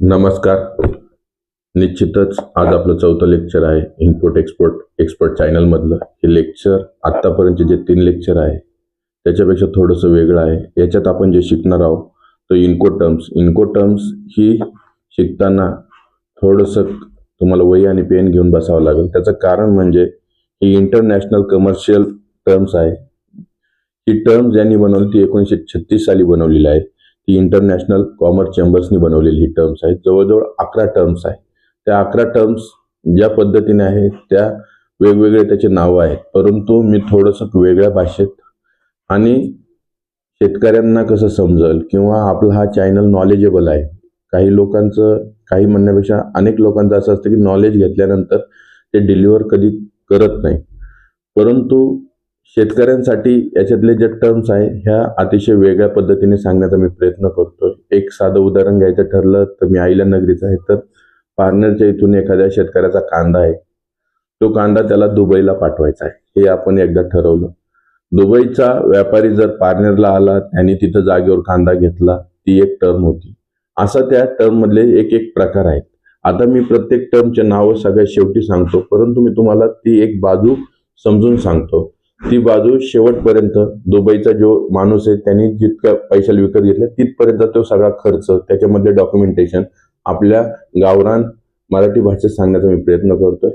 नमस्कार. निश्चितच आज आपलं चौथं लेक्चर आहे. इनपुट एक्सपोर्ट एक्सपर्ट चॅनलमधलं हे लेक्चर आत्तापर्यंतचे जे तीन लेक्चर आहे त्याच्यापेक्षा थोडंसं वेगळं आहे. याच्यात आपण जे शिकणार आहोत तो इन्को टर्म्स इन्को टर्म्स ही शिकताना थोडंसं तुम्हाला वही आणि पेन घेऊन बसावं लागेल. त्याचं कारण म्हणजे ही इंटरनॅशनल कमर्शियल टर्म्स आहे. ही टर्म्स ज्यांनी बनवली ती एकोणीसशे छत्तीस साली बनवलेली आहे ती इंटरनॅशनल कॉमर्स चेंबर्सनी बनवलेली ही टर्म्स आहेत. जवळजवळ अकरा टर्म्स आहे त्या अकरा टर्म्स ज्या पद्धतीने आहेत त्या वेगवेगळे त्याचे नावं आहेत. परंतु मी थोडंसं वेगळ्या भाषेत आणि शेतकऱ्यांना कसं समजल किंवा आपला हा चॅनल नॉलेजेबल आहे. काही लोकांचं काही म्हणण्यापेक्षा अनेक लोकांचं असं असतं की नॉलेज घेतल्यानंतर ते डिलिव्हर कधी करत नाही. परंतु शेतकऱ्यांसाठी याच्यातले जे टर्म्स आहे ह्या अतिशय वेगळ्या पद्धतीने सांगण्याचा मी प्रयत्न करतोय. एक साधं उदाहरण घ्यायचं ठरलं तर मी आईला नगरीचं आहे तर पारनेरच्या इथून एखाद्या शेतकऱ्याचा कांदा आहे. तो कांदा त्याला दुबईला पाठवायचा आहे. हे आपण एकदा ठरवलं. दुबईचा व्यापारी जर पारनेरला आला त्यांनी तिथं जागेवर कांदा घेतला ती एक टर्म होती. असा त्या टर्म मधले एक एक प्रकार आहेत. आता मी प्रत्येक टर्मचे नावं सगळ्यात शेवटी सांगतो परंतु मी तुम्हाला ती एक बाजू समजून सांगतो. ती बाजू शेवटपर्यंत दुबईचा जो माणूस आहे त्यांनी जितक्या पैशाला विकत घेतला तिथपर्यंत तो सगळा खर्च त्याच्यामधले डॉक्युमेंटेशन आपल्या गावरान मराठी भाषेत सांगण्याचा मी प्रयत्न करतोय.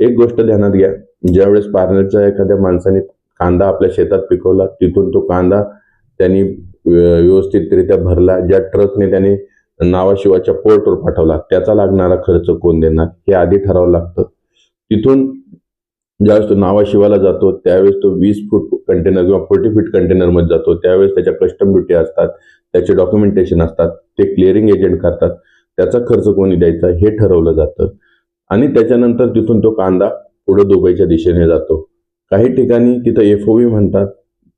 एक गोष्ट ध्यानात घ्या. ज्यावेळेस पार्लरच्या एखाद्या माणसाने कांदा आपल्या शेतात पिकवला तिथून तो कांदा त्यांनी व्यवस्थितरित्या भरला ज्या ट्रकने त्याने नावाशिवाच्या पोर्टवर पाठवला त्याचा लागणारा खर्च कोण देणार? हे आधी ठरावं लागतं. तिथून ज्यावेळेस तो नावाशिवाला जातो त्यावेळेस तो वीस फूट कंटेनर किंवा फोर्टी फीट कंटेनरमध्ये जातो. त्यावेळेस त्याच्या कस्टम ड्युटी असतात त्याचे डॉक्युमेंटेशन असतात ते क्लिअरिंग एजंट करतात. त्याचा खर्च कोणी द्यायचा हे ठरवलं जातं. आणि त्याच्यानंतर तिथून तो कांदा पुढे दुबईच्या दिशेने जातो. काही ठिकाणी तिथं एफ म्हणतात.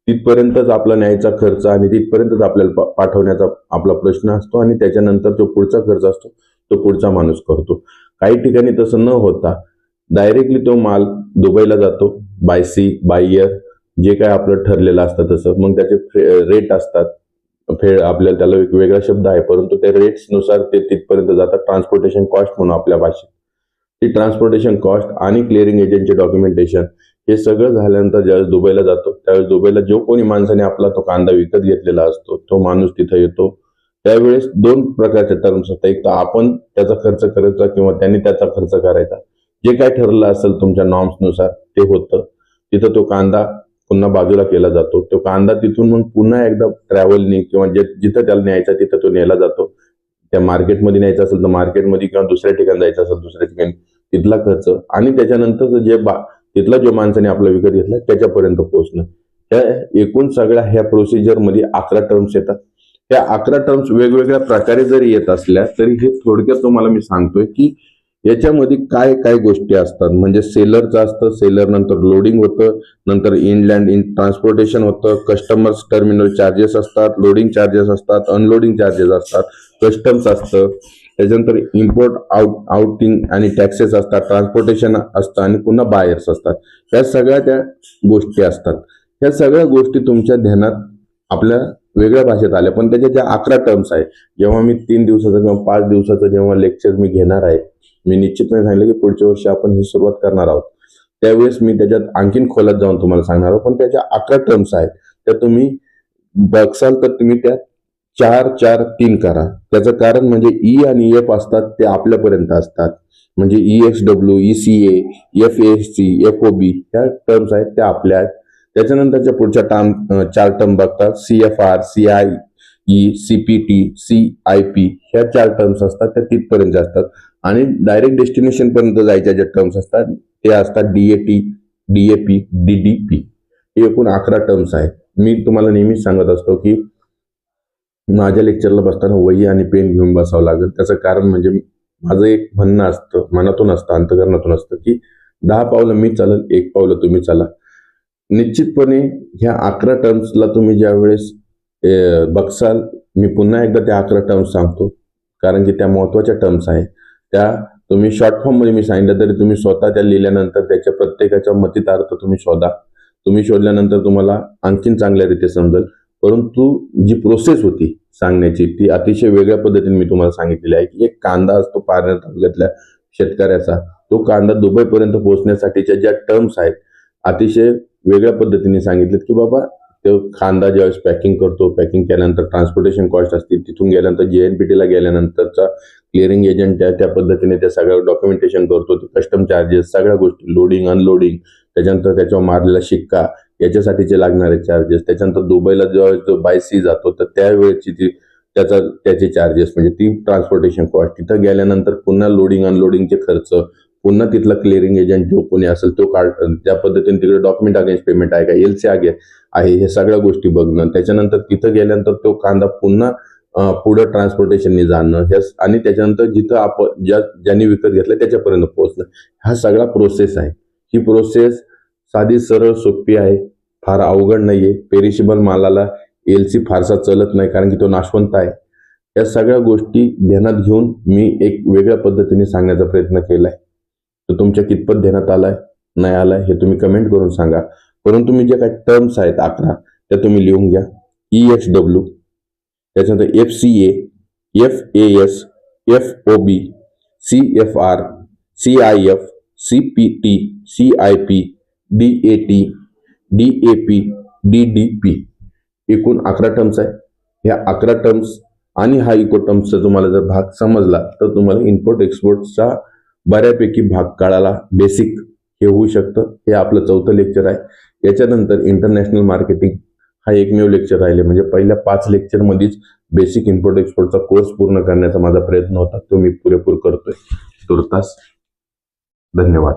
तिथपर्यंतच आपला न्यायचा खर्च आणि तिथपर्यंतच आपल्याला पा- पाठवण्याचा आपला प्रश्न असतो आणि त्याच्यानंतर जो पुढचा खर्च असतो तो पुढचा माणूस करतो. काही ठिकाणी तसं न होता डायरेक्टली तो माल दुबईला जातो बाय सी बाय इयर जे काय आपलं ठरलेलं असतं तसं. मग त्याचे रेट असतात. फेड आपल्याला त्याला एक वेगळा शब्द आहे परंतु त्या रेट्सनुसार ते तिथपर्यंत जातात. ट्रान्सपोर्टेशन कॉस्ट म्हणून आपल्या भाषेत. ती ट्रान्सपोर्टेशन कॉस्ट आणि क्लिअरिंग एजंटचे डॉक्युमेंटेशन हे सगळं झाल्यानंतर ज्यावेळेस दुबईला जातो त्यावेळेस दुबईला जो कोणी माणसाने आपला तो कांदा विकत घेतलेला असतो तो माणूस तिथं येतो. त्यावेळेस दोन प्रकारचे टर्म्स असतात. एक तर आपण त्याचा खर्च करायचा किंवा त्यांनी त्याचा खर्च करायचा. जे काय ठरलं असेल तुमच्या नॉर्म्सनुसार ते होतं. तिथं तो कांदा पुन्हा बाजूला केला जातो. तो कांदा तिथून मग पुन्हा एकदा ट्रॅव्हलनी किंवा जे जिथं त्याला न्यायचा तिथं तो नेला जातो. त्या मार्केटमध्ये न्यायचा असेल तर मार्केटमध्ये किंवा दुसऱ्या ठिकाणी जायचं असेल दुसऱ्या ठिकाणी तिथला खर्च आणि त्याच्यानंतर जे बा तिथला जो माणसाने आपला विकत घेतला त्याच्यापर्यंत पोहोचणं. त्या एकूण सगळ्या ह्या प्रोसिजरमध्ये अकरा टर्म्स येतात. त्या अकरा टर्म्स वेगवेगळ्या प्रकारे जरी येत असल्या तरी हे थोडक्यात तुम्हाला मी सांगतोय की याच्यामध्ये काय काय गोष्टी असतात? म्हणजे सेलरचं असतं सेलर नंतर लोडिंग होतं नंतर इनलँड इन ट्रान्सपोर्टेशन होतं कस्टमर्स टर्मिनल चार्जेस असतात लोडिंग चार्जेस असतात अनलोडिंग चार्जेस असतात कस्टम्स असतं त्याच्यानंतर इम्पोर्ट आउट आउटिंग आणि टॅक्सेस असतात ट्रान्सपोर्टेशन असतं आणि पुन्हा बायर्स असतात. या सगळ्या त्या गोष्टी असतात. ह्या सगळ्या गोष्टी तुमच्या ध्यानात आपल्या वेगळ्या भाषेत आल्या पण त्याच्या ज्या अकरा टर्म्स आहेत जेव्हा मी तीन दिवसाचं किंवा पाच दिवसाचं जेव्हा लेक्चर मी घेणार आहे मी निश्चितपणे सांगितलं की पुढच्या वर्षी आपण ही सुरुवात करणार आहोत. त्यावेळेस मी त्याच्यात आणखीन खोलात जाऊन तुम्हाला सांगणार आहोत. पण त्याच्या अकरा टर्म्स आहेत. त्या तुम्ही बघसाल तर तुम्ही त्या चार चार तीन करा. त्याचं कारण म्हणजे ई आणि एफ असतात ते आपल्यापर्यंत असतात. म्हणजे E X W E C A F S C F O B ह्या टर्म्स आहेत त्या आपल्या आहेत. त्याच्यानंतरच्या पुढच्या टर्म चार टर्म बघतात C F R C I E C P T C I P ह्या चार टर्म्स असतात त्या तिथपर्यंत असतात. आणि डायरेक्ट डेस्टिनेशन पर्यंत जायच्या ज्या टर्म्स असतात ते असतात D A T D A P D D P हे एकूण अकरा टर्म्स आहेत. मी तुम्हाला नेहमीच सांगत असतो की माझ्या लेक्चरला बसताना वही आणि पेन घेऊन बसावं लागेल. त्याचं कारण म्हणजे माझं एक म्हणणं असतं मनातून असतं अंतकरणातून असतं की दहा पावलं मी चालेल एक पावलं तुम्ही चाला. निश्चितपणे ह्या अकरा टर्म्सला तुम्ही ज्या वेळेस बघसाल मी पुन्हा एकदा त्या अकरा टर्म्स सांगतो कारण की त्या महत्त्वाच्या टर्म्स आहेत. त्या तुम्ही शॉर्ट फॉर्ममध्ये मी सांगितलं तरी तुम्ही स्वतः त्या लिहिल्यानंतर त्याच्या प्रत्येकाच्या मतितार्थ तुम्ही शोधा. तुम्ही शोधल्यानंतर तुम्हाला आणखीन चांगल्या रीती समजेल. परंतु जी प्रोसेस होती सांगण्याची ती अतिशय वेगळ्या पद्धतीने मी तुम्हाला सांगितलेली आहे की एक कांदा असतो पारनेर तालुक्यातल्या शेतकऱ्याचा तो कांदा दुबईपर्यंत पोहोचण्यासाठीच्या ज्या टर्म्स आहेत अतिशय वेगळ्या पद्धतीने सांगितलेत की बाबा तो कांदा ज्यावेळेस पॅकिंग करतो पॅकिंग केल्यानंतर ट्रान्सपोर्टेशन कॉस्ट असतील तिथून गेल्यानंतर जेएनपीटीला गेल्यानंतरचा क्लिअरिंग एजंट आहे त्या पद्धतीने त्या सगळ्या डॉक्युमेंटेशन करतो ते कस्टम चार्जेस सगळ्या गोष्टी लोडिंग अनलोडिंग त्याच्यानंतर त्याच्यावर मारलेला शिक्का याच्यासाठीचे लागणारे चार्जेस त्याच्यानंतर दुबईला ज्यावेळेस जो बाय सी जातो तर त्यावेळेची ती त्याचा त्याचे चार्जेस म्हणजे ती ट्रान्सपोर्टेशन कॉस्ट तिथं गेल्यानंतर पुन्हा लोडिंग अनलोडिंगचे खर्च पुन्हा तिथला क्लिअरिंग एजंट जो कोणी असेल तो काढ त्या पद्धतीने तिकडे डॉक्युमेंट अगेन्स्ट पेमेंट आहे का? एल सी आगे आहे हे सगळ्या गोष्टी बघणं. त्याच्यानंतर तिथं गेल्यानंतर तो कांदा पुन्हा पुढं ट्रान्सपोर्टेशनने जाणं. ह्या आणि त्याच्यानंतर जिथं आपण ज्या ज्यांनी विकत घेतलं त्याच्यापर्यंत पोहोचणं. हा सगळा प्रोसेस आहे. ही प्रोसेस साधी सरळ सोपी आहे. फार अवघड नाहीये. पेरिशेबल मालाला एल सी फारसा चलत नाही कारण की तो नाशवंत आहे. या सगळ्या गोष्टी ध्यानात घेऊन मी एक वेगळ्या पद्धतीने सांगण्याचा प्रयत्न केला आहे तो तुमच्या कितपत देण्यात आलाय नाही आलाय हे तुम्ही कमेंट करून सांगा. परंतु मी ज्या काही टर्म्स आहेत अकरा त्या तुम्ही लिहून घ्या. ई एच डब्ल्यू त्याच्यानंतर F C A F A S F O B C F R C I F C P T C I P D A T D A P D D P एकूण अकरा terms आहे. ह्या अकरा terms आणि हा eco टर्म्सचा तुम्हाला जर भाग समजला तर तुम्हाला इम्पोर्ट एक्सपोर्टचा बऱ्यापैकी भाग काळाला बेसिक हे होऊ शकतं. हे आपलं चौथं लेक्चर आहे. याच्यानंतर इंटरनॅशनल मार्केटिंग हा एकमेव लेक्चर राहिले. म्हणजे पहिल्या पाच लेक्चरमध्येच बेसिक इम्पोर्ट एक्सपोर्टचा कोर्स पूर्ण करण्याचा माझा प्रयत्न होता. तो मी पुरेपूर करतोय. तुर्तास धन्यवाद.